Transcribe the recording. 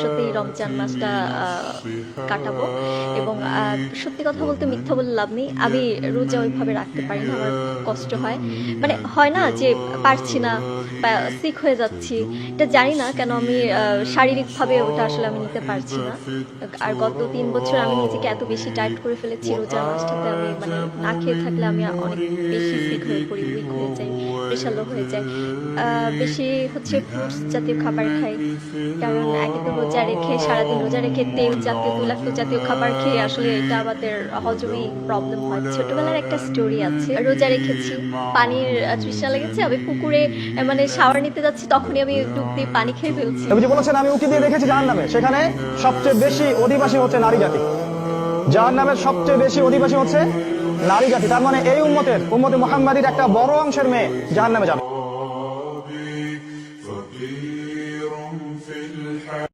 উদ্দেশ্যতেই রমজান মাসটা কাটাবো। এবং সত্যি কথা বলতে মিথ্যা বলে লাভ নেই। আমি রোজা ওইভাবে রাখতে পারি না আমার কষ্ট হয়। মানে হয় না যে পারছি না সিক হয়ে যাচ্ছি এটা জানি না কেন আমি শারীরিকভাবে ওটা আসলে আমি নিতে পারছি না। আর গত তিন বছর আমি নিজেকে এত বেশি টাইট করে ফেলেছি রোজার মাসটাতে আমি মানে না খেয়ে থাকলে আমি অনেক বেশি সিক হয়ে পড়ি উইক হয়ে যাই প্রেশার লো হয়ে যায় আহ, বেশি হচ্ছে ফ্রুটস জাতীয় খাবার খাই। কারণ একে তো রোজা রেখে সারাদিন রোজা রেখে তেল জাতীয় তৈলাক্ত জাতীয় খাবার খেয়ে আসলে এটা আমাদের হজমে প্রবলেম হয়। ছোটবেলার একটা স্টোরি আছে। রোজা রেখেছি পানির তৃষ্ণা লেগেছে আমি পুকুরে মানে শাওয়ার নিতে যাচ্ছি তখনই আমি ডুব দিয়ে পানি খেয়ে ফেলছি। আপনি বলেছেন আমি উঁকি দিয়ে দেখেছি জাহান নামে সেখানে সবচেয়ে বেশি অধিবাসী হচ্ছে নারী জাতি। জাহান নামে সবচেয়ে বেশি অধিবাসী হচ্ছে নারী জাতি। তার মানে এই উম্মতের উম্মতে মোহাম্মদীর একটা বড় অংশের মেয়ে জাহান নামে যাবে